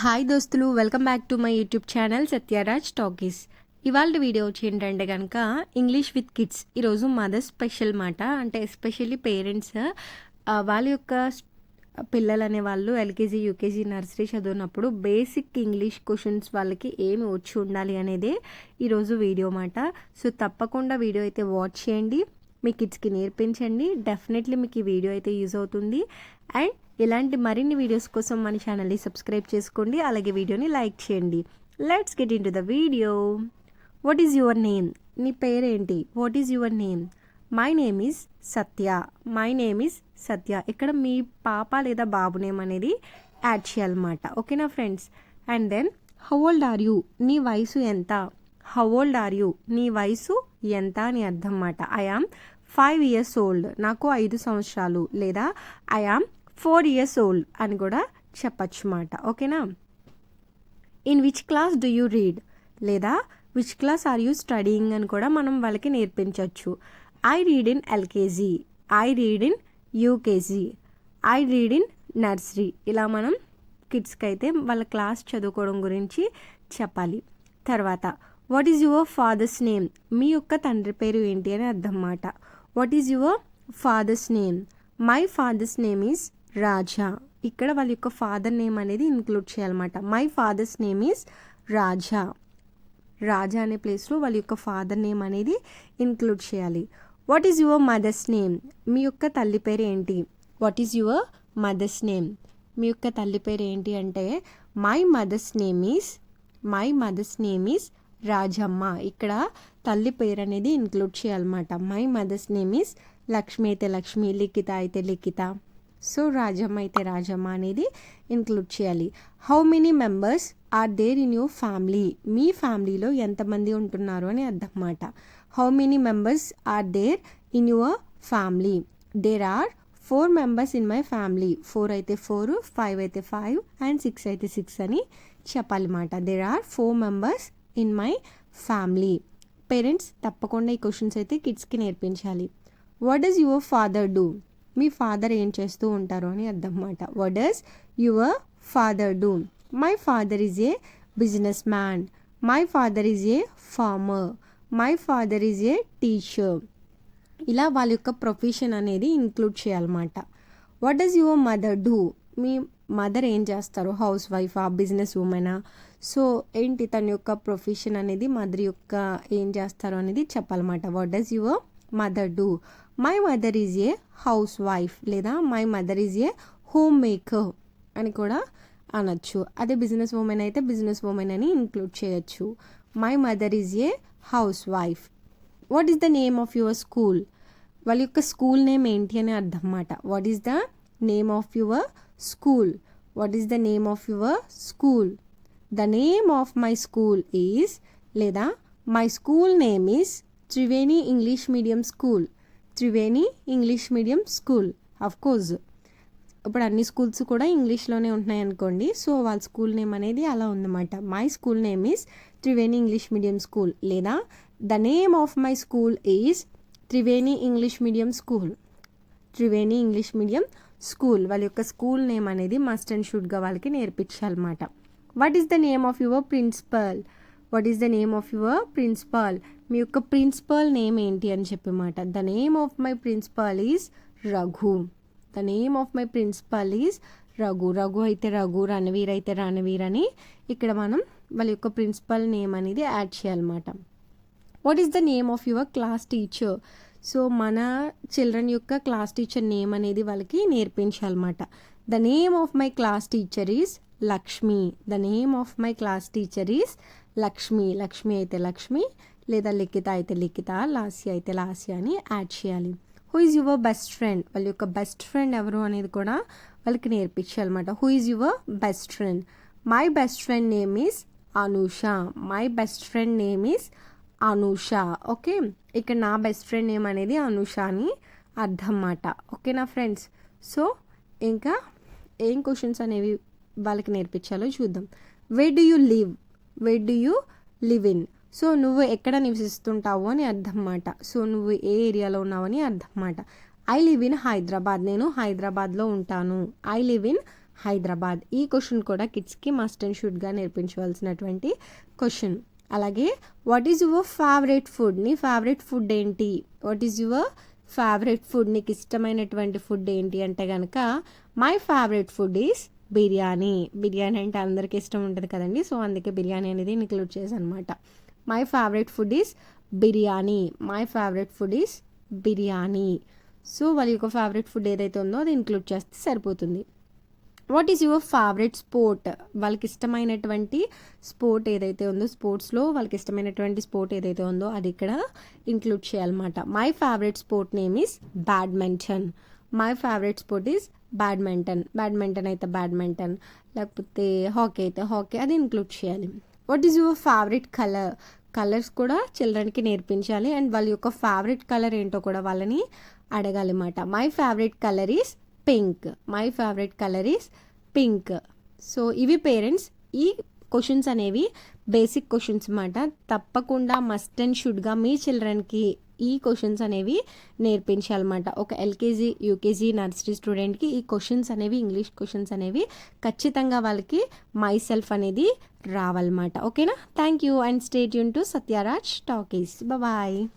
Hi దోస్తులు welcome back to my YouTube channel Satyaraj talkies. ఇవాళ video వచ్చి ఏంటంటే కనుక ఇంగ్లీష్ విత్ కిడ్స్. ఈరోజు మదర్ స్పెషల్ మాట అంటే ఎస్పెషల్లీ పేరెంట్స్ వాళ్ళ యొక్క పిల్లలు అనే వాళ్ళు ఎల్కేజీ యూకేజీ నర్సరీ చదివినప్పుడు బేసిక్ ఇంగ్లీష్ క్వశ్చన్స్ వాళ్ళకి ఏమి వచ్చి ఉండాలి అనేదే ఈరోజు వీడియో మాట. సో తప్పకుండా వీడియో అయితే వాచ్ చేయండి. మీ కిడ్స్కి నేర్పించండి. డెఫినెట్లీ మీకు ఈ వీడియో అయితే యూజ్ అవుతుంది. అండ్ ఇలాంటి మరిన్ని వీడియోస్ కోసం మన ఛానల్ని సబ్స్క్రైబ్ చేసుకోండి. అలాగే వీడియోని లైక్ చేయండి. Let's get into the video what is your name నీ పేరేంటి? What is your name my name is Satya my name is Satya ఇక్కడ మీ పాప లేదా బాబు నేమ్ అనేది యాడ్ చేయాలన్నమాట. ఓకేనా friends and then how old are you నీ వయసు ఎంత? హౌ ఓల్డ్ ఆర్ యూ నీ వయసు ఎంత అని అర్థం అన్నమాట. I am five years old నాకు ఐదు సంవత్సరాలు లేదా I am four years old అని కూడా చెప్పచ్చు మాట. ఓకేనా? In which class do you read లేదా which class are you studying అని కూడా మనం వాళ్ళకి నేర్పించవచ్చు I read in LKG I read in UKG I read in nursery ఇలా మనం కిడ్స్కి అయితే వాళ్ళ క్లాస్ చదువుకోవడం గురించి చెప్పాలి. తర్వాత what is your father's name మీ యొక్క తండ్రి పేరు ఏంటి అని అర్థం మాట. What is your father's name my father's name is Raja. ఇక్కడ వాళ్ళ యొక్క ఫాదర్ నేమ్ అనేది ఇంక్లూడ్ చేయాలన్నమాట. My father's name is Raja. Raja అనే ప్లేస్లో వాళ్ళ యొక్క ఫాదర్ నేమ్ అనేది ఇంక్లూడ్ చేయాలి. What is your mother's name మీ యొక్క తల్లి పేరు ఏంటి? What is your mother's name మీ యొక్క తల్లి పేరు ఏంటి అంటే my mother's name is my mother's name is Rajamma. ఇక్కడ తల్లి పేరు అనేది ఇంక్లూడ్ చేయాలన్నమాట. My mother's name is Lakshmi అయితే లక్ష్మి లిఖిత అయితే లిఖిత. సో రాజమ్మ అయితే రాజమ్మ అనేది ఇంక్లూడ్ చేయాలి. How many members are there in your family మీ ఫ్యామిలీలో ఎంతమంది ఉంటున్నారు అని అర్థం మాట how many members are there in your family there are four members in my family four అయితే ఫోర్ ఫైవ్ అయితే ఫైవ్ అండ్ సిక్స్ అయితే సిక్స్ అని చెప్పాలన్నమాట. There are four members in my family parents తప్పకుండా ఈ క్వశ్చన్స్ అయితే కిడ్స్కి నేర్పించాలి. What does your father do me father ఏం చేస్తూ ఉంటారు అని అర్థం అన్నమాట what does your father do my father is a business man my father is a farmer my father is a teacher ఇలా వాళ్ళ యొక్క ప్రొఫెషన్ అనేది ఇంక్లూడ్ చేయాలన్నమాట. What does your mother do me mother ఏం చేస్తారు? హౌస్ వైఫా business ఉమెనా so ఏంటి తన యొక్క ప్రొఫెషన్ అనేది మదర్ యొక్క ఏం చేస్తారు అనేది చెప్పాలన్నమాట. What does your mother do. My mother is a housewife లేదా my mother is a homemaker అని కూడా అనొచ్చు. అదే బిజినెస్ ఉమెన్ అయితే బిజినెస్ ఉమెన్ అని ఇంక్లూడ్ చేయొచ్చు. My mother is a housewife. What is the name of your school? వాళ్ళ యొక్క స్కూల్ నేమ్ ఏంటి అని అర్థం అన్నమాట what is the name of your school? What is the name of your school? The name of my school is లేదా my school name is Triveni English medium school Triveni English medium school of course ఇప్పుడు అన్ని schools కూడా ఇంగ్లీష్లోనే ఉంటున్నాయి అనుకోండి. So వాళ్ళ school name అనేది అలా ఉందన్నమాట. My school name is Triveni English medium school లేదా the name of my school is Triveni English medium school Triveni English medium school వాళ్ళ యొక్క స్కూల్ నేమ్ అనేది మస్ట్ అండ్ షుడ్గా వాళ్ళకి నేర్పించాలన్నమాట. What is the name of your principal what is the name of your principal మీ యొక్క principal name ఏంటి అని చెప్పమాట the name of my principal is Raghu the name of my principal is Raghu Raghu అయితే రఘు రణవీర్ అయితే రణవీర్ అని ఇక్కడ మనం వాళ్ళ యొక్క ప్రిన్సిపల్ నేమ్ అనేది యాడ్ చేయాలన్నమాట. What is the name of your class teacher so మన చిల్డ్రన్ యొక్క క్లాస్ టీచర్ నేమ్ అనేది వాళ్ళకి నేర్పించాలన్నమాట. The name of my class teacher is Lakshmi the name of my class teacher is Lakshmi Lakshmi అయితే లక్ష్మి లేదా లిఖిత అయితే లిఖిత లాస్య అయితే లాస్య అని యాడ్ చేయాలి. Who is your best friend వాళ్ళ యొక్క బెస్ట్ ఫ్రెండ్ ఎవరు అనేది కూడా వాళ్ళకి నేర్పించాలన్నమాట. Who is your best friend my best friend name is Anusha my best friend name is Anusha okay ఇక్కడ నా బెస్ట్ ఫ్రెండ్ నేమ్ అనేది అనూష అని అర్థం మాట ఓకేనా ఫ్రెండ్స్ సో ఇంకా ఏం క్వశ్చన్స్ అనేవి వాళ్ళకి నేర్పించాలో చూద్దాం. Where do you live where do you live in so నువ్వు ఎక్కడ నివసిస్తుంటావు అని అర్థం మాట సో నువ్వు ఏ ఏరియాలో ఉన్నావని అర్థం మాట ఐ లివ్ ఇన్ హైదరాబాద్ నేను హైదరాబాద్లో ఉంటాను. ఐ లివ్ ఇన్ హైదరాబాద్ ఈ క్వశ్చన్ కూడా కిడ్స్కి మస్ట్ అండ్ షుడ్గా నేర్పించవలసినటువంటి క్వశ్చన్. అలాగే what is your favourite food నీ ఫేవరెట్ ఫుడ్ ఏంటి? What is your favourite food నీకు ఇష్టమైనటువంటి ఫుడ్ ఏంటి అంటే కనుక my favourite food is biryani. Biryani అంటే అందరికీ ఇష్టం ఉంటుంది కదండి. సో అందుకే బిర్యానీ అనేది ఇంక్లూడ్ చేశాను అనమాట my favourite food is biryani my favourite food is biryani so వాళ్ళ యొక్క ఫేవరెట్ ఫుడ్ ఏదైతే ఉందో అది ఇంక్లూడ్ చేస్తే సరిపోతుంది. What is your favourite sport వాళ్ళకి ఇష్టమైనటువంటి స్పోర్ట్ ఏదైతే ఉందో స్పోర్ట్స్లో వాళ్ళకి ఇష్టమైనటువంటి స్పోర్ట్ ఏదైతే ఉందో అది ఇక్కడ ఇంక్లూడ్ చేయాలన్నమాట. My favourite sport name is badminton my favourite sport is badminton badminton అయితే బ్యాడ్మింటన్ లేకపోతే హాకీ అయితే హాకీ అది ఇంక్లూడ్ చేయాలి. What is your favourite colour? Colours కూడా చిల్డ్రన్కి నేర్పించాలి. అండ్ వాళ్ళ యొక్క ఫేవరెట్ కలర్ ఏంటో కూడా వాళ్ళని అడగాలి అన్నమాట. My favourite colour is pink my favourite colour is pink so ఇవి పేరెంట్స్ ఈ క్వశ్చన్స్ అనేవి బేసిక్ క్వశ్చన్స్ అన్నమాట. తప్పకుండా మస్ట్ అండ్ షుడ్గా మీ చిల్డ్రన్కి ఈ క్వశ్చన్స్ అనేవి నేర్పించాలన్నమాట ఒక ఎల్కేజీ యూకేజీ నర్సరీ స్టూడెంట్కి ఈ క్వశ్చన్స్ అనేవి ఇంగ్లీష్ క్వశ్చన్స్ అనేవి ఖచ్చితంగా వాళ్ళకి మై సెల్ఫ్ అనేది రావాలన్నమాట. ఓకేనా? థ్యాంక్ యూ అండ్ స్టేట్ యూన్ టు సత్యరాజ్ టాకీస్ బాయ్